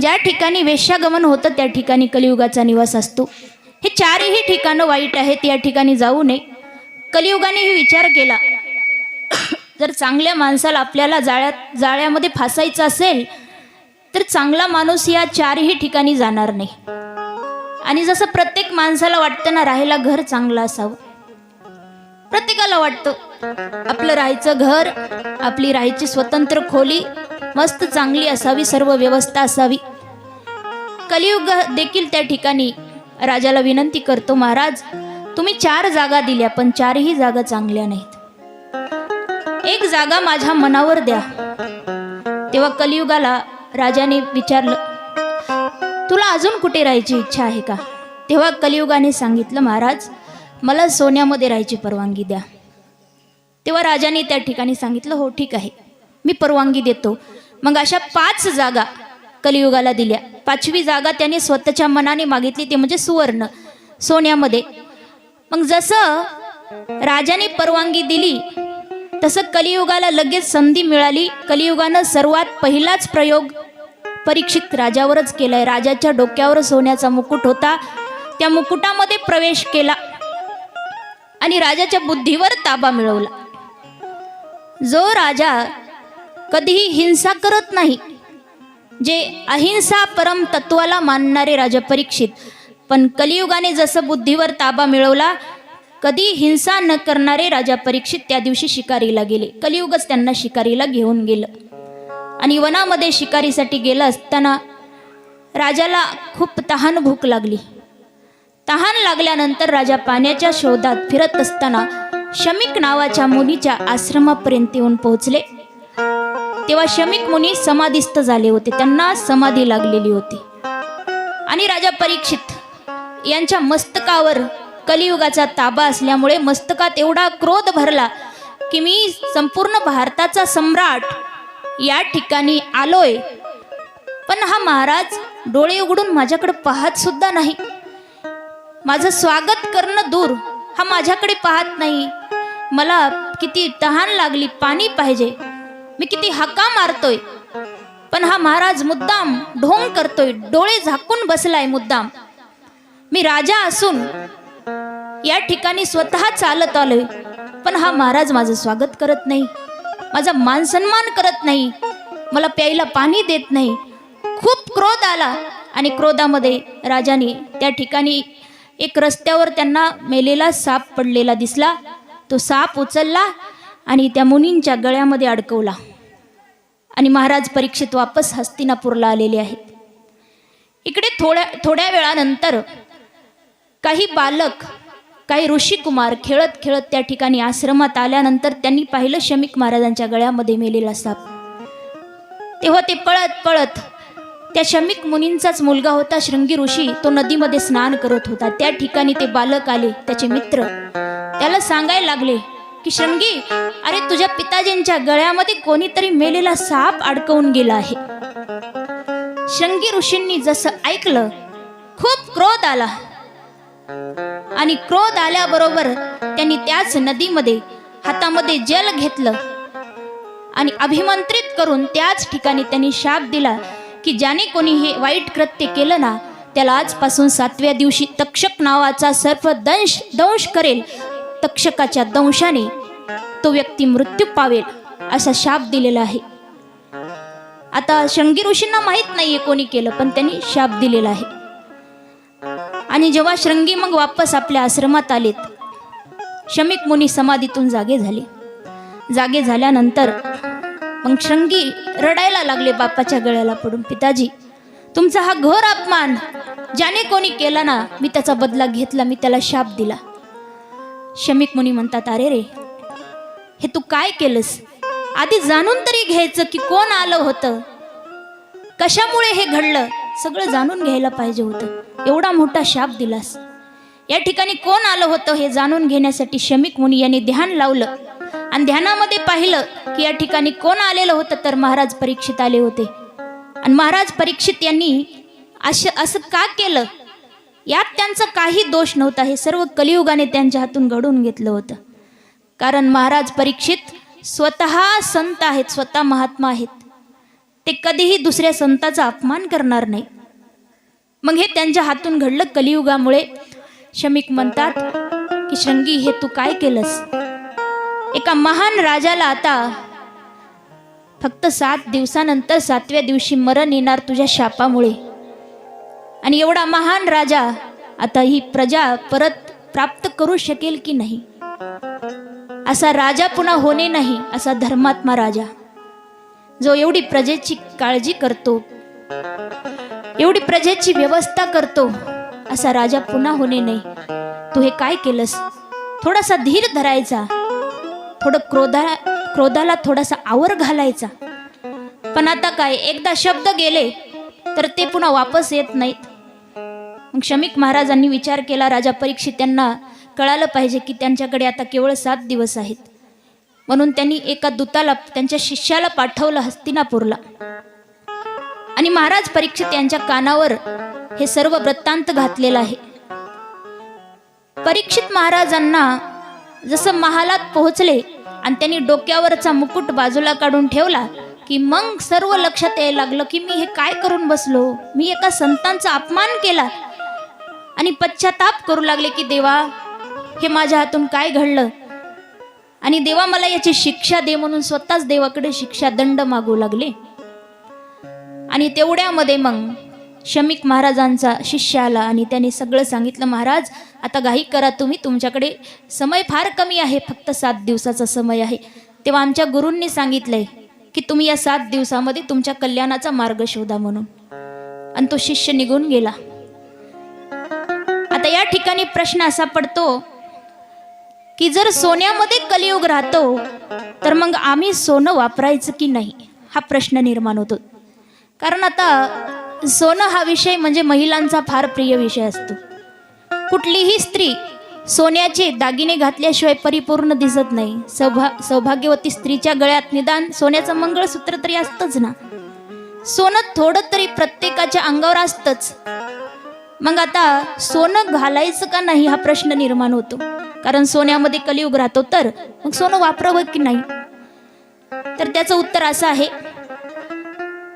ज्या ठिकाणी वेश्यागमन होतं त्या ठिकाणी कलियुगाचा निवास असतो. हे चारही ठिकाणं वाईट आहेत या ठिकाणी जाऊ नये. कलियुगानेही विचार केला. जर चांगल्या माणसाला आपल्याला जाळ्यात जाळ्यामध्ये फासायचं असेल तर चांगला माणूस या चारही ठिकाणी जाणार नाही. आणि जसं प्रत्येक माणसाला वाटतं ना राहायला घर चांगलं असावं. प्रत्येकाला वाटतं आपलं राहायचं घर आपली राहायची स्वतंत्र खोली मस्त चांगली असावी सर्व व्यवस्था असावी. कलियुग देखील त्या ठिकाणी राजाला विनंती करतो महाराज तुम्ही चार जागा दिल्या पण चारही जागा चांगल्या नाहीत. एक जागा माझ्या मनावर द्या. तेव्हा कलियुगाला राजाने विचारलं तुला अजून कुठे राहायची इच्छा आहे का? तेव्हा कलियुगाने सांगितलं महाराज मला सोन्यामध्ये राहायची परवानगी द्या. तेव्हा राजाने त्या ठिकाणी सांगितलं हो ठीक आहे मी परवानगी देतो. मग अशा पाच जागा कलियुगाला दिल्या. पाचवी जागा त्याने स्वतःच्या मनाने मागितली ते म्हणजे सुवर्ण सोन्यामध्ये. मग जसं राजाने परवानगी दिली तसं कलियुगाला लगेच संधी मिळाली. कलियुगानं सर्वात पहिलाच प्रयोग परीक्षित राजावरच केलाय. राजाच्या डोक्यावर सोन्याचा मुकुट होता. त्या मुकुटामध्ये प्रवेश केला आणि राजाच्या बुद्धीवर ताबा मिळवला. जो राजा कधीही हिंसा करत नाही जे अहिंसा परम तत्वाला मानणारे राजा परीक्षित. पण कलियुगाने जसं बुद्धीवर ताबा मिळवला कधी हिंसा न करणारे राजा परीक्षित त्या दिवशी शिकारीला गेले. कलियुगच त्यांना शिकारीला घेऊन गेलं. आणि वनामध्ये शिकारीसाठी गेलं असताना राजाला खूप तहान भूक लागली. तहान लागल्यानंतर राजा पाण्याच्या शोधात फिरत असताना शमिक नावाच्या मुलीच्या आश्रमापर्यंत येऊन पोहोचले. तेव्हा शमिक मुनी समाधिस्थ झाले होते. त्यांना समाधी लागलेली होती. आणि राजा परीक्षित यांच्या मस्तकावर कलियुगाचा ताबा असल्यामुळे मस्तकात एवढा क्रोध भरला की मी संपूर्ण भारताचा सम्राट या ठिकाणी आलोय. पण हा महाराज डोळे उघडून माझ्याकडे पाहत सुद्धा नाही. माझं स्वागत करणं दूर हा माझ्याकडे पाहत नाही. मला किती तहान लागली पाणी पाहिजे. मी किती हका मारतोय. पण हा महाराज मुद्दाम ढोंग करतोय डोळे झाकून बसलाय मुद्दाम. मी राजा असून या ठिकाणी स्वतः चालत आलोय पण हा महाराज माझं स्वागत करत नाही. माझा मान सन्मान करत नाही. मला प्यायला पाणी देत नाही. खूप क्रोध आला आणि क्रोधामध्ये राजाने त्या ठिकाणी एक रस्त्यावर त्यांना मेलेला साप पडलेला दिसला. तो साप उचलला आणि त्या मुनींच्या गळ्यामध्ये अडकवला. आणि महाराज परीक्षित वापस हस्तिनापूरला आलेले आहेत. इकडे थोड्या थोड्या वेळानंतर काही बालक काही ऋषिकुमार खेळत खेळत त्या ठिकाणी आश्रमात आल्यानंतर त्यांनी पाहिलं शमिक महाराजांच्या गळ्यामध्ये मेलेला साप. तेव्हा ते पळत पळत त्या शमिक मुनींचाच मुलगा होता शृंगी ऋषी तो नदीमध्ये स्नान करत होता. त्या ठिकाणी ते बालक आले त्याचे मित्र. त्याला सांगायला लागले की शृंगी अरे तुझ्या पिताजींच्या गळ्यामध्ये कोणीतरी मेलेला साप अडकवून गेला आहे. शृंगी ऋषींनी जसं ऐकलं खूप क्रोध आला. आणि क्रोध आल्याबरोबर त्यांनी त्याच नदीमध्ये हातामध्ये जल घेतलं आणि अभिमंत्रित करून त्याच ठिकाणी त्यांनी शाप दिला की ज्याने कोणी हे वाईट कृत्य केलं ना त्याला आजपासून सातव्या दिवशी तक्षक नावाचा सर्प दंश दंश करेल तक्षकाच्या दंशाने तो व्यक्ती मृत्यू पावेल असा शाप दिलेला आहे. आता शंगी ऋषींना माहीत नाहीये कोणी केलं पण त्यांनी शाप दिलेला आहे. आणि जेव्हा शृंगी मग वापस आपल्या आश्रमात आलेत शमिक मुनी समाधीतून जागे झाले. जागे झाल्यानंतर मग शृंगी रडायला लागले बापाच्या गळ्याला पडून पिताजी तुमचा हा घोर अपमान ज्याने कोणी केला ना मी त्याचा बदला घेतला मी त्याला शाप दिला. शमिक मुनी म्हणतात अरे रे हे तू काय केलंस? आधी जाणून तरी घ्यायचं की कोण आलं होतं? कशामुळे हे घडलं? सगळं जाणून घ्यायला पाहिजे होतं. एवढा मोठा शाप दिलास. या ठिकाणी कोण आलं होतं हे जाणून घेण्यासाठी शमिक मुनी यांनी ध्यान लावलं. आणि ध्यानामध्ये पाहिलं की या ठिकाणी कोण आलेलं होतं तर महाराज परीक्षित आले होते. आणि महाराज परीक्षित यांनी असं असं का केलं? यात त्यांचा काही दोष नव्हता. हे सर्व कलियुगाने त्यांच्या हातून घडून घेतलं होतं. कारण महाराज परीक्षित स्वतः संत आहेत स्वतः महात्मा आहेत. ते कधीही दुसऱ्या संताचा अपमान करणार नाही. मग हे त्यांच्या हातून घडलं कलियुगामुळे. शमिक म्हणतात की शृंगी हे तू काय केलंस? एका महान राजाला आता फक्त सात दिवसानंतर सातव्या दिवशी मरण येणार तुझ्या शापामुळे. आणि एवढा महान राजा आता ही प्रजा परत प्राप्त करू शकेल की नाही? असा राजा पुन्हा होणे नाही असा धर्मात्मा राजा जो एवढी प्रजेची काळजी करतो एवढी प्रजेची व्यवस्था करतो असा राजा पुन्हा होणे नाही. तू हे काय केलंस? थोडासा धीर धरायचा थोडं क्रोधा क्रोधाला थोडासा आवर घालायचा. पण आता काय? एकदा शब्द गेले तर ते पुन्हा वापस येत नाहीत. मग शमिक महाराजांनी विचार केला राजा परीक्षित त्यांना कळालं पाहिजे की त्यांच्याकडे आता केवळ सात दिवस आहेत. म्हणून त्यांनी एका दूताला त्यांच्या शिष्याला पाठवलं हस्तिनापूरला. आणि महाराज परीक्षित यांच्या कानावर हे सर्व वृत्तांत घातलेलं आहे. परीक्षित महाराजांना जसं महालात पोहोचले आणि त्यांनी डोक्यावरचा मुकुट बाजूला काढून ठेवला की मग सर्व लक्षात यायला लागलं की मी हे काय करून बसलो? मी एका संतांचा अपमान केला. आणि पश्चाताप करू लागले की देवा हे माझ्या हातून काय घडलं? आणि देवा मला याची शिक्षा दे म्हणून स्वतःच देवाकडे शिक्षा दंड मागू लागले. आणि तेवढ्यामध्ये मग शमिक महाराजांचा शिष्य आला आणि त्याने सगळं सांगितलं महाराज आता घाई करा तुम्ही तुमच्याकडे समय फार कमी आहे फक्त सात दिवसाचा समय आहे. तेव्हा आमच्या गुरूंनी सांगितलंय की तुम्ही या सात दिवसामध्ये तुमच्या कल्याणाचा मार्ग शोधा म्हणून. आणि तो शिष्य निघून गेला. आता या ठिकाणी प्रश्न असा पडतो की जर सोन्यामध्ये कलियुग राहतो तर मग आम्ही सोनं वापरायचं की नाही? हा प्रश्न निर्माण होतो. कारण आता सोनं हा विषय म्हणजे महिलांचा फार प्रिय विषय असतो. कुठलीही स्त्री सोन्याचे दागिने घातल्याशिवाय परिपूर्ण दिसत नाही. सौभा सौभाग्यवती स्त्रीच्या गळ्यात निदान सोन्याचं मंगळसूत्र तरी असतंच ना? सोनं थोडं तरी प्रत्येकाच्या अंगावर असतंच. मग आता सोनं घालायचं का नाही हा प्रश्न निर्माण होतो. कारण सोन्यामध्ये कलियुग राहतो तर मग सोनं वापरावं की नाही? तर त्याचं उत्तर असं आहे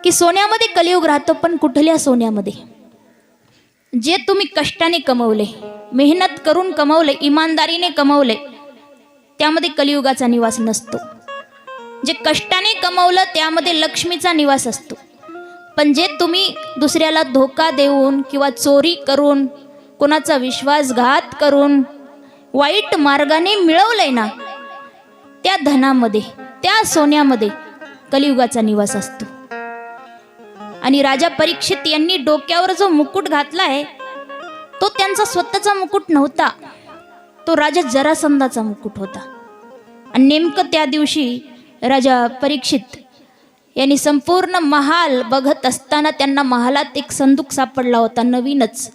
की सोन्यामध्ये कलियुग राहतो पण कुठल्या सोन्यामध्ये? जे तुम्ही कष्टाने कमवले मेहनत करून कमवले इमानदारीने कमवले त्यामध्ये कलियुगाचा निवास नसतो. जे कष्टाने कमवलं त्यामध्ये लक्ष्मीचा निवास असतो. पण जे तुम्ही दुसऱ्याला धोका देऊन किंवा चोरी करून कोणाचा विश्वासघात करून वाईट मार्गाने मिळवलंय ना त्या धनामध्ये त्या सोन्यामध्ये कलियुगाचा निवास असतो. आणि राजा परीक्षित यांनी डोक्यावर जो मुकुट घातलाय तो त्यांचा स्वतःचा मुकुट नव्हता. तो राजा जरासंधाचा मुकुट होता. आणि नेमकं त्या दिवशी राजा परीक्षित यांनी संपूर्ण महाल बघत असताना त्यांना महालात एक संदूक सापडला होता नवीनच.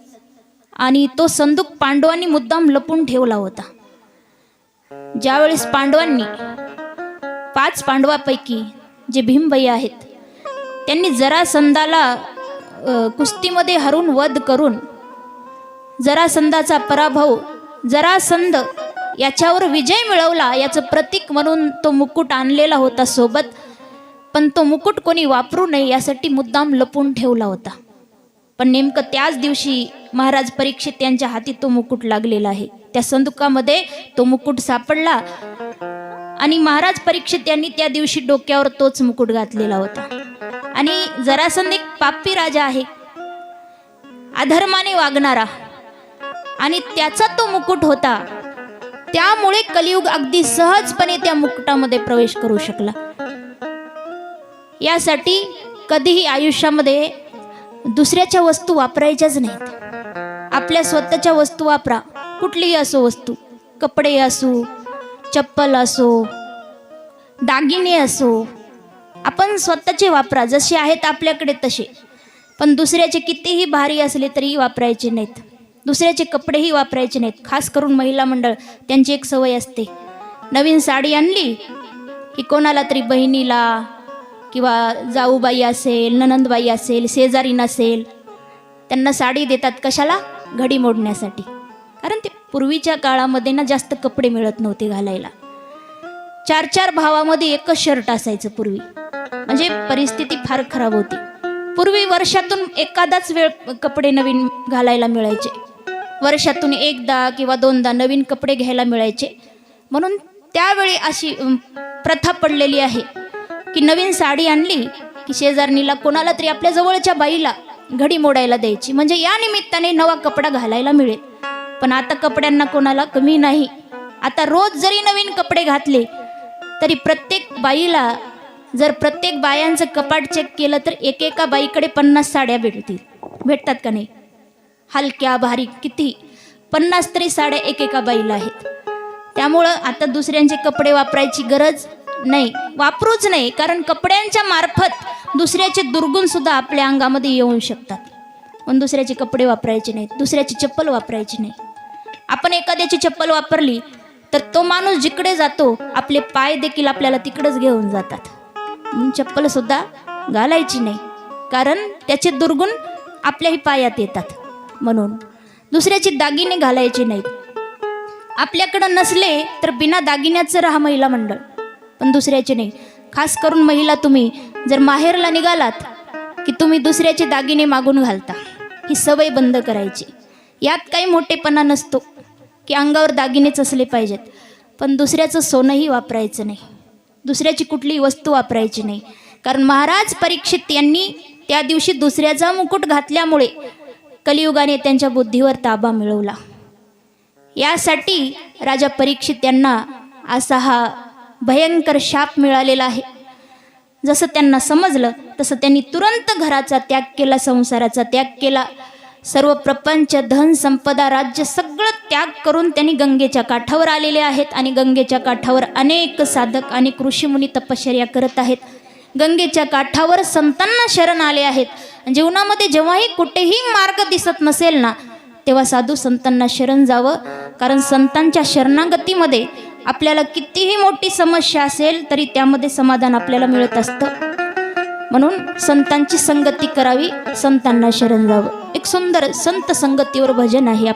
आणि तो संदूक पांडवांनी मुद्दाम लपून ठेवला होता. ज्यावेळेस पांडवांनी पाच पांडवापैकी जे भीमबाई आहेत त्यांनी जरासंधाला कुस्तीमध्ये हरून वध करून जरासंधाचा पराभव जरासंध याच्यावर विजय मिळवला याचं प्रतीक म्हणून तो मुकुट आणलेला होता सोबत. पण तो मुकुट कोणी वापरू नये यासाठी मुद्दाम लपून ठेवला होता. पण नेमकं त्याच दिवशी महाराज परीक्षित यांच्या हाती तो मुकुट लागलेला आहे. त्या संदुकामध्ये तो मुकुट सापडला आणि महाराज परीक्षित यांनी त्या दिवशी डोक्यावर तोच मुकुट घातलेला होता. आणि जरासंध एक पापी राजा आहे. अधर्माने वागणारा. आणि त्याचा तो मुकुट होता. त्यामुळे कलियुग अगदी सहजपणे त्या मुकुटामध्ये प्रवेश करू शकला. यासाठी कधीही आयुष्यामध्ये दुसऱ्याच्या वस्तू वापरायच्याच नाहीत. आपल्या स्वतःच्या वस्तू वापरा. कुठलीही असो वस्तू. कपडे असो चप्पल असो दागिने असो आपण स्वतःचे वापरा. जसे आहेत आपल्याकडे तसे. पण दुसऱ्याचे कितीही भारी असले तरीही वापरायचे नाहीत. दुसऱ्याचे कपडेही वापरायचे नाहीत. खास करून महिला मंडळ त्यांची एक सवय असते. नवीन साडी आणली की कोणाला तरी बहिणीला किंवा जाऊबाई असेल ननंदबाई असेल शेजारी नसेल त्यांना साडी देतात कशाला? घडी मोडण्यासाठी. कारण ते पूर्वीच्या काळामध्ये ना जास्त कपडे मिळत नव्हते घालायला. चार चार भावामध्ये एकच शर्ट असायचं पूर्वी. म्हणजे परिस्थिती फार खराब होती. पूर्वी वर्षातून एखादाच वेळ कपडे नवीन घालायला मिळायचे. वर्षातून एकदा किंवा दोनदा नवीन कपडे घ्यायला मिळायचे. म्हणून त्यावेळी अशी प्रथा पडलेली आहे. की नवीन साडी आणली की शेजारणीला कोणाला तरी आपल्या जवळच्या बाईला घडी मोडायला द्यायची. म्हणजे या निमित्ताने नवा कपडा घालायला मिळेल. पण आता कपड्यांना कोणाला कमी नाही. आता रोज जरी नवीन कपडे घातले तरी प्रत्येक बाईला जर प्रत्येक बायांचं कपाट चेक केलं तर एकेका बाईकडे पन्नास साड्या भेटतील. भेटतात का नाही? हलक्या भारी किती? पन्नास तरी साड्या एकेका बाईला आहेत. त्यामुळं आता दुसऱ्यांचे कपडे वापरायची गरज नाही वापरूच नाही कारण कपड्यांच्या मार्फत दुसऱ्याचे दुर्गुण सुद्धा आपल्या अंगामध्ये येऊ शकतात. पण दुसऱ्याचे कपडे वापरायचे नाहीत दुसऱ्याची चप्पल वापरायची नाही. आपण एखाद्याची चप्पल वापरली तर तो माणूस जिकडे जातो आपले पाय देखील आपल्याला तिकडंच घेऊन जातात. म्हणून चप्पल सुद्धा घालायची नाही कारण त्याचे दुर्गुण आपल्याही पायात येतात. म्हणून दुसऱ्याचे दागिने घालायचे नाहीत. आपल्याकडं नसले तर बिना दागिन्याचं राहा महिला मंडळ. पण दुसऱ्याचे नाही. खास करून महिला तुम्ही जर माहेरला निघालात की तुम्ही दुसऱ्याचे दागिने मागून घालता ही सवय बंद करायची. यात काही मोठेपणा नसतो की अंगावर दागिनेच असले पाहिजेत. पण दुसऱ्याचं सोनंही वापरायचं नाही. दुसऱ्याची कुठलीही वस्तू वापरायची नाही. कारण महाराज परीक्षित यांनी त्या दिवशी दुसऱ्याचा मुकुट घातल्यामुळे कलियुगाने त्यांच्या बुद्धीवर ताबा मिळवला. यासाठी राजा परीक्षित यांना असा हा भयंकर शाप मिळालेला आहे. जसं त्यांना समजलं तसं त्यांनी तुरंत घराचा त्याग केला संसाराचा त्याग केला. सर्व प्रपंच धन संपदा राज्य सगळं त्याग करून त्यांनी गंगेच्या काठावर आलेले आहेत आणि गंगेच्या काठावर अनेक साधक आणि ऋषीमुनी तपश्चर्या करत आहेत. गंगेच्या काठावर संतांना शरण आले आहेत. जीवनामध्ये जेव्हाही कुठेही मार्ग दिसत नसेल ना तेव्हा साधू संतांना शरण जावं. कारण संतांच्या शरणागतीमध्ये आपल्याला कितीही मोठी समस्या असेल तरी त्यामध्ये समाधान आपल्याला मिळत असतं. म्हणून संतांची संगती करावी संतांना शरण जावं. एक सुंदर संत संगतीवर भजन आहे